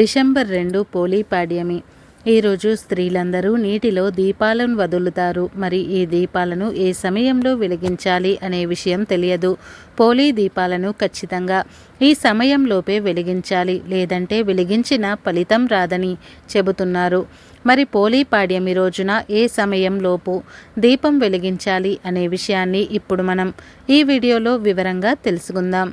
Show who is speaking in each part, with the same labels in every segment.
Speaker 1: December రెండు పోలీపాడ్యమి ఈరోజు స్త్రీలందరూ నీటిలో దీపాలను వదులుతారు. మరి ఈ దీపాలను ఏ సమయంలో వెలిగించాలి అనే విషయం తెలియదు. పోలీ దీపాలను ఖచ్చితంగా ఈ సమయంలోపే వెలిగించాలి. లేదంటే వెలిగించిన ఫలితం రాదని చెబుతున్నారు. మరి పోలీ పాడ్యమి రోజున ఏ సమయంలోపు దీపం వెలిగించాలి అనే విషయాన్ని ఇప్పుడు మనం ఈ వీడియోలో వివరంగా తెలుసుకుందాం.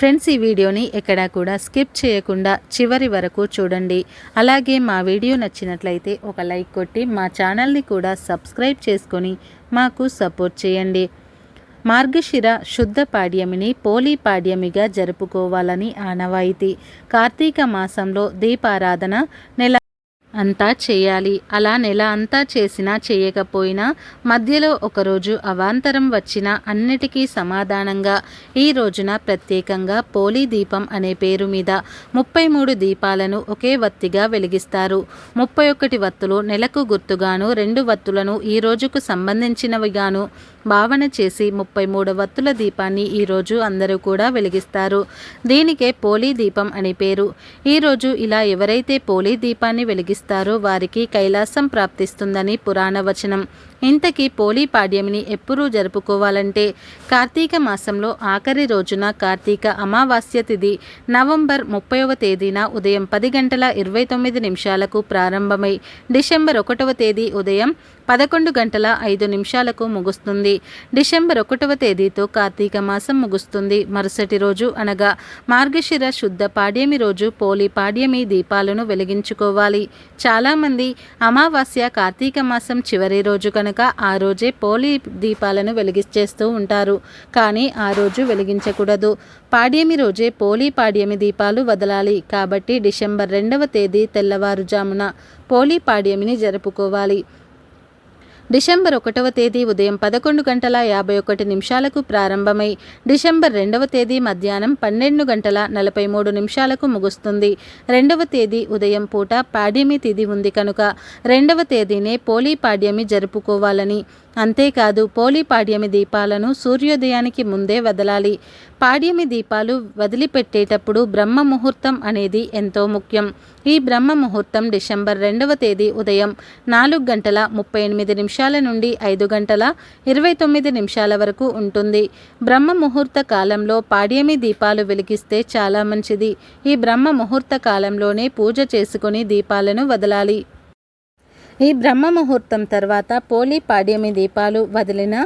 Speaker 1: ఫ్రెండ్స్ ఈ వీడియోని ఎక్కడా కూడా స్కిప్ చేయకుండా చివరి వరకు చూడండి. అలాగే మా వీడియో నచ్చినట్లయితే ఒక లైక్ కొట్టి మా ఛానల్ని కూడా సబ్స్క్రైబ్ చేసుకొని మాకు సపోర్ట్ చేయండి. మార్గశిర శుద్ధ పాడ్యమిని పోలీ పాడ్యమిగా జరుపుకోవాలని ఆనవాయితీ. కార్తీక మాసంలో దీపారాధన నెల అంతా చేయాలి. అలా నెల అంతా చేసినా చేయకపోయినా మధ్యలో ఒకరోజు అవాంతరం వచ్చినా అన్నిటికీ సమాధానంగా ఈ రోజున ప్రత్యేకంగా పోలీ దీపం అనే పేరు మీద ముప్పై మూడు దీపాలను ఒకే వత్తిగా వెలిగిస్తారు. ముప్పై ఒకటి వత్తులు నెలకు గుర్తుగాను రెండు వత్తులను ఈ రోజుకు సంబంధించినవిగాను భావన చేసి ముప్పై మూడు వత్తుల దీపాన్ని ఈరోజు అందరూ కూడా వెలిగిస్తారు. దీనికే పోలీ దీపం అని పేరు. ఈరోజు ఇలా ఎవరైతే పోలీ దీపాన్ని వెలిగిస్తారో వారికి కైలాసం ప్రాప్తిస్తుందని పురాణ వచనం. ఇంతకీ పోలీ పాడ్యమిని ఎప్పుడూ జరుపుకోవాలంటే కార్తీక మాసంలో ఆఖరి రోజున కార్తీక అమావాస్య తిథి నవంబర్ ముప్పైవ తేదీన ఉదయం పది గంటల ఇరవై తొమ్మిది నిమిషాలకు ప్రారంభమై డిసెంబర్ ఒకటవ తేదీ ఉదయం పదకొండు గంటల ఐదు నిమిషాలకు ముగుస్తుంది. డిసెంబర్ ఒకటవ తేదీతో కార్తీక మాసం ముగుస్తుంది. మరుసటి రోజు అనగా మార్గశిర శుద్ధ పాడ్యమి రోజు పోలి పాడ్యమి దీపాలను వెలిగించుకోవాలి. చాలామంది అమావాస్య కార్తీక మాసం చివరి రోజు కనుక ఆ రోజే పోలి దీపాలను వెలిగించేస్తూ ఉంటారు. కానీ ఆ రోజు వెలిగించకూడదు. పాడ్యమి రోజే పోలి పాడ్యమి దీపాలు వదలాలి. కాబట్టి డిసెంబర్ రెండవ తేదీ తెల్లవారుజామున పోలి పాడ్యమిని జరుపుకోవాలి. డిసెంబర్ ఒకటవ తేదీ ఉదయం పదకొండు గంటల యాభై ఒకటి నిమిషాలకు ప్రారంభమై డిసెంబర్ రెండవ తేదీ మధ్యాహ్నం పన్నెండు గంటల నలభై మూడు నిమిషాలకు ముగుస్తుంది. రెండవ తేదీ ఉదయం పూట పాడ్యమి తిథి ఉంది కనుక రెండవ తేదీనే పోలీ పాడ్యమి జరుపుకోవాలని అంతేకాదు పోలి పాడ్యమి దీపాలను సూర్యోదయానికి ముందే వదలాలి. పాడ్యమి దీపాలు వదిలిపెట్టేటప్పుడు బ్రహ్మ ముహూర్తం అనేది ఎంతో ముఖ్యం. ఈ బ్రహ్మ ముహూర్తం డిసెంబర్ రెండవ తేదీ ఉదయం నాలుగు గంటల ముప్పై ఎనిమిది నిమిషాల నుండి ఐదు గంటల ఇరవై తొమ్మిది నిమిషాల వరకు ఉంటుంది. బ్రహ్మ ముహూర్త కాలంలో పాడ్యమి దీపాలు వెలిగిస్తే చాలా మంచిది. ఈ బ్రహ్మ ముహూర్త కాలంలోనే పూజ చేసుకుని దీపాలను వదలాలి. ఈ బ్రహ్మ ముహూర్తం తర్వాత పోలి పాడ్యమి దీపాలు వదిలిన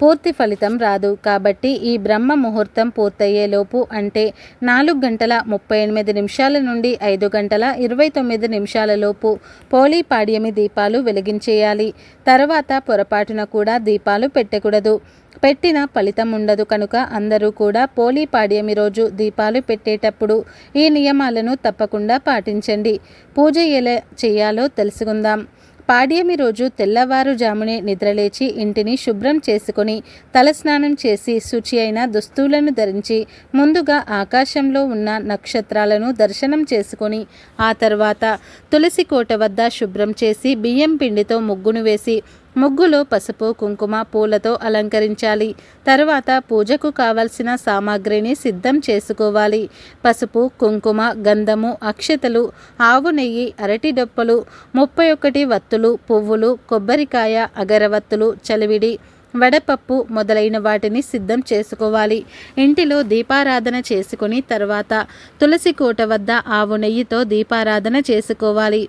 Speaker 1: పూర్తి ఫలితం రాదు. కాబట్టి ఈ బ్రహ్మ ముహూర్తం పూర్తయ్యేలోపు అంటే నాలుగు గంటల ముప్పై ఎనిమిది నిమిషాల నుండి ఐదు గంటల ఇరవై తొమ్మిది నిమిషాల లోపు పోలి పాడ్యమి దీపాలు వెలిగించేయాలి. తర్వాత పొరపాటున కూడా దీపాలు పెట్టకూడదు. పెట్టిన ఫలితం ఉండదు కనుక అందరూ కూడా పోలీ పాడ్యమి రోజు దీపాలు పెట్టేటప్పుడు ఈ నియమాలను తప్పకుండా పాటించండి. పూజ ఎలా చేయాలో తెలుసుకుందాం. పాడ్యమి రోజు తెల్లవారుజామునే నిద్రలేచి ఇంటిని శుభ్రం చేసుకుని తలస్నానం చేసి శుచి అయిన దుస్తులను ధరించి ముందుగా ఆకాశంలో ఉన్న నక్షత్రాలను దర్శనం చేసుకొని ఆ తర్వాత తులసి కోట వద్ద శుభ్రం చేసి బియ్యం పిండితో ముగ్గును వేసి ముగ్గులో పసుపు కుంకుమ పూలతో అలంకరించాలి. తరువాత పూజకు కావలసిన సామాగ్రిని సిద్ధం చేసుకోవాలి. పసుపు కుంకుమ గంధము అక్షతలు ఆవు నెయ్యి అరటి డొప్పలు ముప్పై ఒకటి వత్తులు పువ్వులు కొబ్బరికాయ అగరవత్తులు చలివిడి వడపప్పు మొదలైన వాటిని సిద్ధం చేసుకోవాలి. ఇంటిలో దీపారాధన చేసుకుని తర్వాత తులసి కోట వద్ద ఆవు నెయ్యితో దీపారాధన చేసుకోవాలి.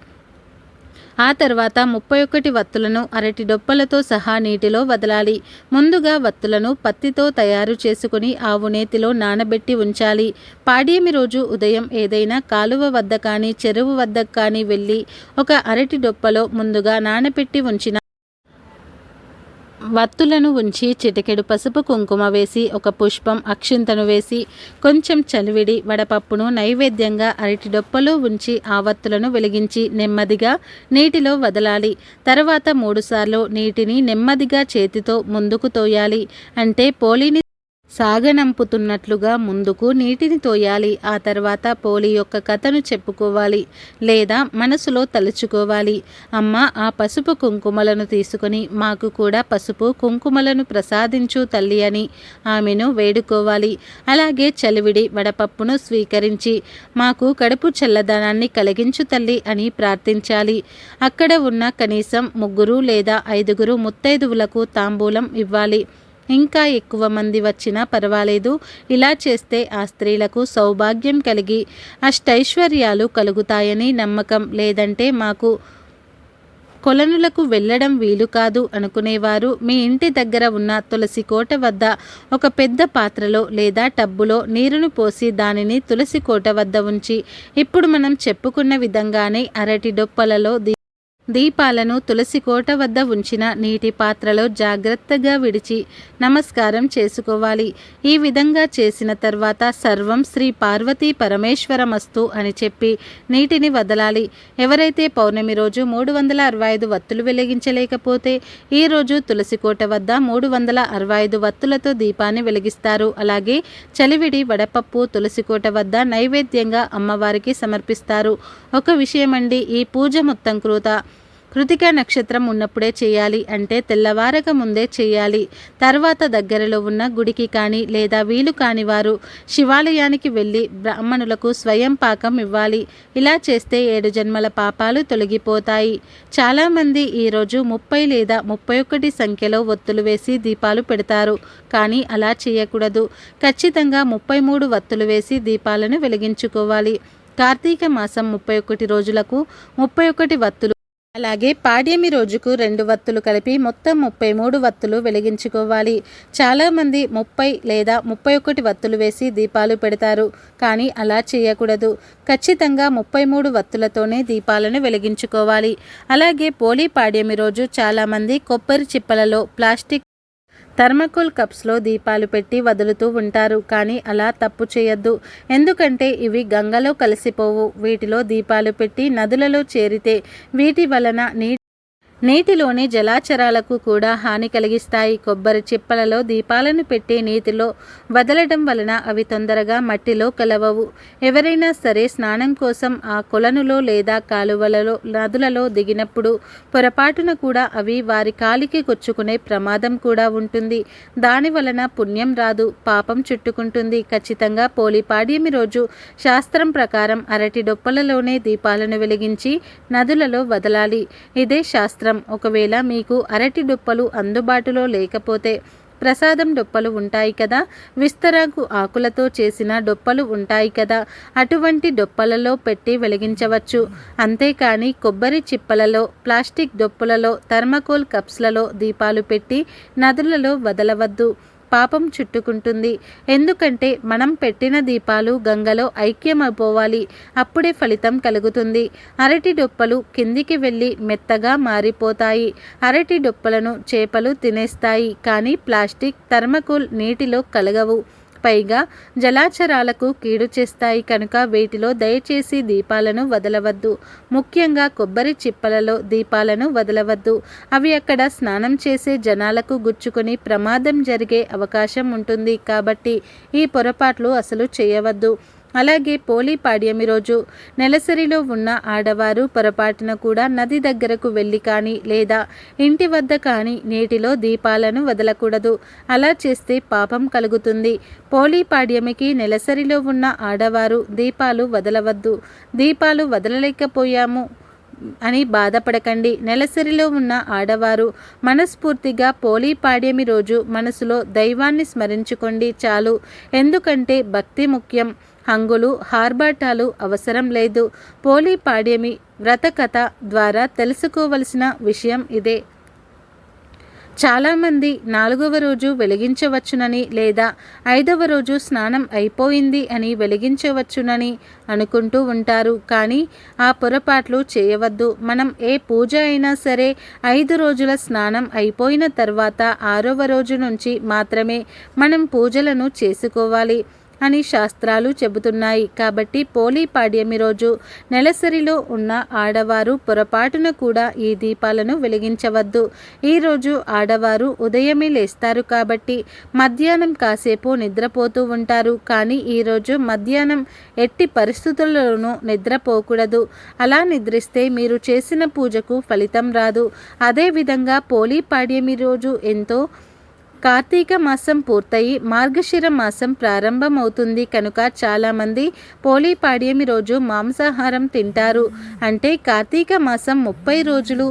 Speaker 1: ఆ తర్వాత ముప్పై ఒకటి వత్తులను అరటి డొప్పలతో సహా నీటిలో వదలాలి. ముందుగా వత్తులను పత్తితో తయారు చేసుకుని ఆవు నేతిలో నానబెట్టి ఉంచాలి. పాడేమి రోజు ఉదయం ఏదైనా కాలువ వద్ద కానీ చెరువు వద్ద కానీ వెళ్ళి ఒక అరటి డొప్పలో ముందుగా నానబెట్టి ఉంచిన వత్తులను ఉంచి చిటికెడు పసుపు కుంకుమ వేసి ఒక పుష్పం అక్షింతను వేసి కొంచెం చలివిడి వడపప్పును నైవేద్యంగా అరటి డొప్పలో ఉంచి ఆ వత్తులను వెలిగించి నెమ్మదిగా నీటిలో వదలాలి. తర్వాత మూడుసార్లు నీటిని నెమ్మదిగా చేతితో ముందుకు తోయాలి. అంటే పోలిని సాగనంపుతున్నట్లుగా ముందుకు నీటిని తోయాలి ఆ తర్వాత పోలి యొక్క కథను చెప్పుకోవాలి లేదా మనసులో తలుచుకోవాలి. అమ్మ ఆ పసుపు కుంకుమలను తీసుకొని మాకు కూడా పసుపు కుంకుమలను ప్రసాదించు తల్లి అని ఆమెను వేడుకోవాలి. అలాగే చలివిడి వడపప్పును స్వీకరించి మాకు కడుపు చల్లదనాన్ని కలిగించు తల్లి అని ప్రార్థించాలి. అక్కడ ఉన్న కనీసం ముగ్గురు లేదా ఐదుగురు ముత్తైదువులకు తాంబూలం ఇవ్వాలి. ఇంకా ఎక్కువ మంది వచ్చినా పర్వాలేదు. ఇలా చేస్తే ఆ స్త్రీలకు సౌభాగ్యం కలిగి అష్టైశ్వర్యాలు కలుగుతాయని నమ్మకం. లేదంటే మాకు కొలనులకు వెళ్ళడం వీలు కాదు అనుకునేవారు. మీ ఇంటి దగ్గర ఉన్న తులసి కోట వద్ద ఒక పెద్ద పాత్రలో లేదా టబ్బులో నీరును పోసి దానిని తులసి కోట వద్ద ఉంచి ఇప్పుడు మనం చెప్పుకున్న విధంగానే అరటి డొప్పలలో దీపాలను తులసి కోట వద్ద ఉంచిన నీటి పాత్రలో జాగ్రత్తగా విడిచి నమస్కారం చేసుకోవాలి. ఈ విధంగా చేసిన తర్వాత సర్వం శ్రీ పార్వతీ పరమేశ్వరమస్తు అని చెప్పి నీటిని వదలాలి. ఎవరైతే పౌర్ణమి రోజు మూడు వందల అరవై ఐదు వత్తులు వెలిగించలేకపోతే ఈరోజు తులసి కోట వద్ద మూడు వందల అరవై ఐదు వత్తులతో దీపాన్ని వెలిగిస్తారు. అలాగే చలివిడి వడపప్పు తులసి కోట వద్ద నైవేద్యంగా అమ్మవారికి సమర్పిస్తారు. ఒక విషయమండి ఈ పూజ మొత్తం కృత కృతిక నక్షత్రం ఉన్నప్పుడే చేయాలి అంటే తెల్లవారక ముందే చేయాలి. తర్వాత దగ్గరలో ఉన్న గుడికి కానీ లేదా వీలు కాని వారు శివాలయానికి వెళ్ళి బ్రాహ్మణులకు స్వయం పాకం ఇవ్వాలి. ఇలా చేస్తే ఏడు జన్మల పాపాలు తొలగిపోతాయి. చాలామంది ఈరోజు ముప్పై లేదా ముప్పై ఒకటి సంఖ్యలో ఒత్తులు వేసి దీపాలు పెడతారు. కానీ అలా చేయకూడదు. ఖచ్చితంగా ముప్పై మూడు వత్తులు వేసి దీపాలను వెలిగించుకోవాలి. కార్తీక మాసం ముప్పై ఒకటి రోజులకు ముప్పై ఒకటి వత్తులు అలాగే పాడ్యమి రోజుకు రెండు వత్తులు కలిపి మొత్తం ముప్పై మూడు వత్తులు వెలిగించుకోవాలి. చాలామంది ముప్పై లేదా ముప్పై ఒకటి వత్తులు వేసి దీపాలు పెడతారు. కానీ అలా చేయకూడదు. ఖచ్చితంగా ముప్పై మూడు వత్తులతోనే దీపాలను వెలిగించుకోవాలి. అలాగే పోలీ పాడ్యమి రోజు చాలామంది కొబ్బరి చిప్పలలో ప్లాస్టిక్ థర్మకోల్ కప్స్లో దీపాలు పెట్టి వదులుతూ ఉంటారు కానీ అలా తప్పు చేయొద్దు. ఎందుకంటే ఇవి గంగలో కలిసిపోవు. వీటిలో దీపాలు పెట్టి నదులలో చేరితే వీటి వలన నీ నీటిలోని జలాచరాలకు కూడా హాని కలిగిస్తాయి. కొబ్బరి చిప్పలలో దీపాలను పెట్టి నీటిలో వదలడం వలన అవి తొందరగా మట్టిలో కలవవు. ఎవరైనా సరే స్నానం కోసం ఆ కొలనులో లేదా కాలువలలో నదులలో దిగినప్పుడు పొరపాటున కూడా అవి వారి కాలికి కొచ్చుకునే ప్రమాదం కూడా ఉంటుంది. దాని వలన పుణ్యం రాదు పాపం చుట్టుకుంటుంది. ఖచ్చితంగా పోలిపాడ్యమి రోజు శాస్త్రం ప్రకారం అరటి డొప్పలలోనే దీపాలను వెలిగించి నదులలో వదలాలి. ఇదే శాస్త్రం. ఒకవేళ మీకు అరటి డొప్పలు అందుబాటులో లేకపోతే ప్రసాదం డొప్పలు ఉంటాయి కదా విస్తరాకు ఆకులతో చేసిన డొప్పలు ఉంటాయి కదా అటువంటి డొప్పలలో పెట్టి వెలిగించవచ్చు. అంతేకాని కొబ్బరి చిప్పలలో ప్లాస్టిక్ డొప్పులలో థర్మకోల్ కప్స్లలో దీపాలు పెట్టి నదులలో వదలవద్దు. పాపం చుట్టుకుంటుంది. ఎందుకంటే మనం పెట్టిన దీపాలు గంగలో ఐక్యమైపోవాలి అప్పుడే ఫలితం కలుగుతుంది. అరటి డొప్పలు కిందికి వెళ్ళి మెత్తగా మారిపోతాయి. అరటి డొప్పలను చేపలు తినేస్తాయి. కానీ ప్లాస్టిక్ థర్మకోల్ నీటిలో కలగవు. పైగా జలాచరాలకు కీడు చేస్తాయి కనుక వీటిలో దయచేసి దీపాలను వదలవద్దు. ముఖ్యంగా కొబ్బరి చిప్పలలో దీపాలను వదలవద్దు. అవి అక్కడ స్నానం చేసే జనాలకు గుచ్చుకొని ప్రమాదం జరిగే అవకాశం ఉంటుంది కాబట్టి ఈ పొరపాట్లు అసలు చేయవద్దు. అలాగే పోలీ పాడ్యమి రోజు నెలసరిలో ఉన్న ఆడవారు పొరపాటున కూడా నది దగ్గరకు వెళ్ళి కానీ లేదా ఇంటి వద్ద కానీ నీటిలో దీపాలను వదలకూడదు. అలా చేస్తే పాపం కలుగుతుంది. పోలీ పాడ్యమికి నెలసరిలో ఉన్న ఆడవారు దీపాలు వదలవద్దు. దీపాలు వదలలేకపోయాము అని బాధపడకండి. నెలసరిలో ఉన్న ఆడవారు మనస్ఫూర్తిగా పోలీ పాడ్యమి రోజు మనసులో దైవాన్ని స్మరించుకోండి చాలు. ఎందుకంటే భక్తి ముఖ్యం. హంగులు హార్బాటాలు అవసరం లేదు. పోలీ పాడ్యమి వ్రతకథ ద్వారా తెలుసుకోవలసిన విషయం ఇదే. చాలామంది నాలుగవ రోజు వెలిగించవచ్చునని లేదా ఐదవ రోజు స్నానం అయిపోయింది అని వెలిగించవచ్చునని అనుకుంటూ ఉంటారు. కానీ ఆ పొరపాట్లు చేయవద్దు. మనం ఏ పూజ అయినా సరే ఐదు రోజుల స్నానం అయిపోయిన తర్వాత ఆరవ రోజు నుంచి మాత్రమే మనం పూజలను చేసుకోవాలి. అని శాస్త్రాలు చెబుతున్నాయి. కాబట్టి పోలీ పాడ్యమి రోజు నెలసరిలో ఉన్న ఆడవారు పొరపాటున కూడా ఈ దీపాలను వెలిగించవద్దు. ఈరోజు ఆడవారు ఉదయమే లేస్తారు కాబట్టి మధ్యాహ్నం కాసేపు నిద్రపోతూ ఉంటారు. కానీ ఈరోజు మధ్యాహ్నం ఎట్టి పరిస్థితులలోనూ నిద్రపోకూడదు. అలా నిద్రిస్తే మీరు చేసిన పూజకు ఫలితం రాదు. అదేవిధంగా పోలీ పాడ్యమి రోజు ఎంతో కార్తీక మాసం పూర్తయి మార్గశిర మాసం ప్రారంభమవుతుంది కనుక చాలామంది పోలీ పాడ్యమి రోజు మాంసాహారం తింటారు. అంటే కార్తీక మాసం ముప్పై రోజులు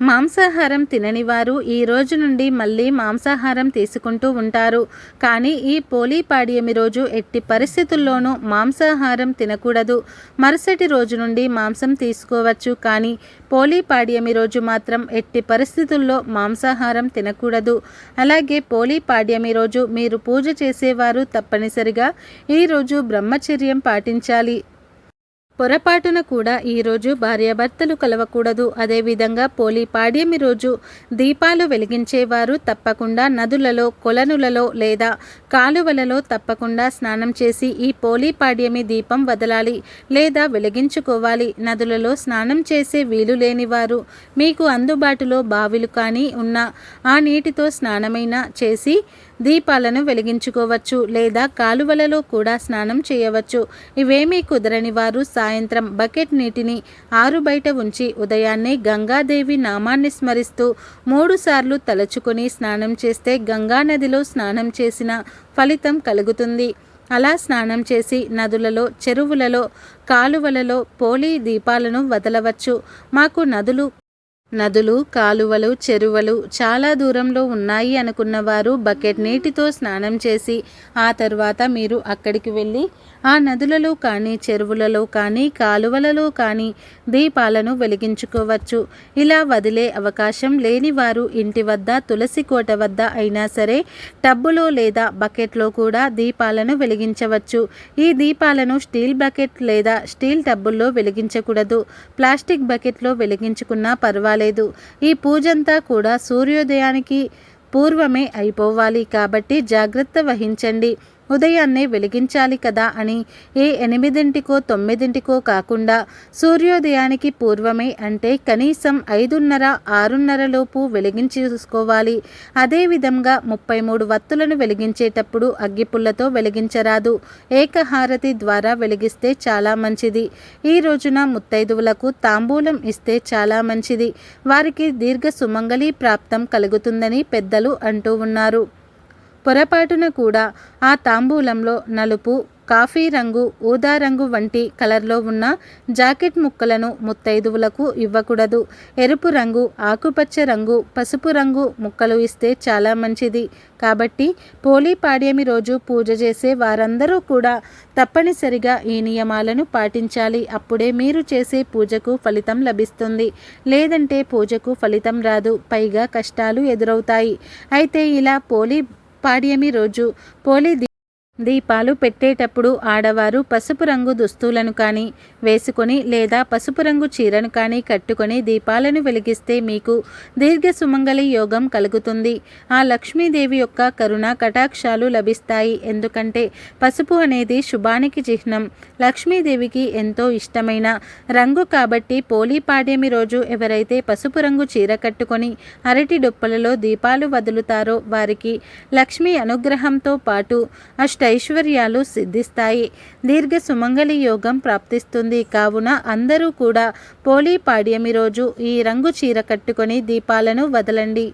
Speaker 1: మాంసాహారం తినని వారు ఈ రోజు నుండి మళ్ళీ మాంసాహారం తీసుకుంటూ ఉంటారు. కానీ ఈ పోలీ పాడ్యమి రోజు ఎట్టి పరిస్థితుల్లోనూ మాంసాహారం తినకూడదు. మరుసటి రోజు నుండి మాంసం తీసుకోవచ్చు. కానీ పోలీ పాడ్యమి రోజు మాత్రం ఎట్టి పరిస్థితుల్లో మాంసాహారం తినకూడదు. అలాగే పోలీ పాడ్యమి రోజు మీరు పూజ చేసేవారు తప్పనిసరిగా ఈరోజు బ్రహ్మచర్యం పాటించాలి. పొరపాటున కూడా ఈరోజు భార్యాభర్తలు కలవకూడదు. అదేవిధంగా పోలి పాడ్యమి రోజు దీపాలు వెలిగించేవారు తప్పకుండా నదులలో కొలనులలో లేదా కాలువలలో తప్పకుండా స్నానం చేసి ఈ పోలీపాడ్యమి దీపం వదలాలి లేదా వెలిగించుకోవాలి. నదులలో స్నానం చేసే వీలు లేనివారు మీకు అందుబాటులో బావిలు కానీ ఉన్న ఆ నీటితో స్నానమైనా చేసి దీపాలను వెలిగించుకోవచ్చు లేదా కాలువలలో కూడా స్నానం చేయవచ్చు. ఇవేమీ కుదరని వారు సాయంత్రం బకెట్ నీటిని ఆరు బయట ఉంచి ఉదయాన్నే గంగాదేవి నామాన్ని స్మరిస్తూ మూడుసార్లు తలచుకొని స్నానం చేస్తే గంగా నదిలో స్నానం చేసిన ఫలితం కలుగుతుంది. అలా స్నానం చేసి నదులలో చెరువులలో కాలువలలో పోలీ దీపాలను వదలవచ్చు. మాకు నదులు నదులు కాలువలు చెరువులు చాలా దూరంలో ఉన్నాయి అనుకున్నవారు బకెట్ నీటితో స్నానం చేసి ఆ తర్వాత మీరు అక్కడికి వెళ్ళి ఆ నదులలో కానీ చెరువులలో కానీ కాలువలలో కానీ దీపాలను వెలిగించుకోవచ్చు. ఇలా వదిలే అవకాశం లేని వారు ఇంటి వద్ద తులసి కోట వద్ద అయినా సరే టబ్బులో లేదా బకెట్లో కూడా దీపాలను వెలిగించవచ్చు. ఈ దీపాలను స్టీల్ బకెట్ లేదా స్టీల్ టబ్బుల్లో వెలిగించకూడదు. ప్లాస్టిక్ బకెట్లో వెలిగించుకున్నా పర్వాలేదు. ఈ పూజంతా కూడా సూర్యోదయానికి పూర్వమే అయిపోవాలి కాబట్టి జాగ్రత్త వహించండి. ఉదయాన్నే వెలిగించాలి కదా అని ఏ ఎనిమిదింటికో తొమ్మిదింటికో కాకుండా సూర్యోదయానికి పూర్వమే అంటే కనీసం ఐదున్నర ఆరున్నరలోపు వెలిగించి చూసుకోవాలి అదేవిధంగా ముప్పై మూడు వత్తులను వెలిగించేటప్పుడు అగ్గిపుల్లతో వెలిగించరాదు. ఏకహారతి ద్వారా వెలిగిస్తే చాలా మంచిది. ఈ రోజున ముత్తైదువులకు తాంబూలం ఇస్తే చాలా మంచిది. వారికి దీర్ఘ సుమంగళీ ప్రాప్తం కలుగుతుందని పెద్దలు అంటూ ఉన్నారు. పొరపాటున కూడా ఆ తాంబూలంలో నలుపు కాఫీ రంగు ఊదా రంగు వంటి కలర్లో ఉన్న జాకెట్ ముక్కలను ముత్తైదువులకు ఇవ్వకూడదు. ఎరుపు రంగు ఆకుపచ్చ రంగు పసుపు రంగు ముక్కలు ఇస్తే చాలా మంచిది. కాబట్టి పోలీ పాడ్యమి రోజు పూజ చేసే వారందరూ కూడా తప్పనిసరిగా ఈ నియమాలను పాటించాలి. అప్పుడే మీరు చేసే పూజకు ఫలితం లభిస్తుంది. లేదంటే పూజకు ఫలితం రాదు. పైగా కష్టాలు ఎదురవుతాయి. అయితే ఇలా పోలీ పాడ్యమి రోజు పోలీ దీపాలు పెట్టేటప్పుడు ఆడవారు పసుపు రంగు దుస్తులను కానీ వేసుకొని లేదా పసుపు రంగు చీరను కానీ కట్టుకొని దీపాలను వెలిగిస్తే మీకు దీర్ఘ సుమంగళి యోగం కలుగుతుంది. ఆ లక్ష్మీదేవి యొక్క కరుణ కటాక్షాలు లభిస్తాయి. ఎందుకంటే పసుపు అనేది శుభానికి చిహ్నం. లక్ష్మీదేవికి ఎంతో ఇష్టమైన రంగు కాబట్టి పోలీ పాడ్యమి రోజు ఎవరైతే పసుపు రంగు చీర కట్టుకొని అరటి డొప్పలలో దీపాలు వదులుతారో వారికి లక్ష్మీ అనుగ్రహంతో పాటు అష్ట ఐశ్వర్యాలు సిద్ధిస్తాయి. దీర్ఘ సుమంగళి యోగం ప్రాప్తిస్తుంది. కావున అందరూ కూడా పోలీ పాడ్యమి రోజు ఈ రంగు చీర కట్టుకొని దీపాలను వదలండి.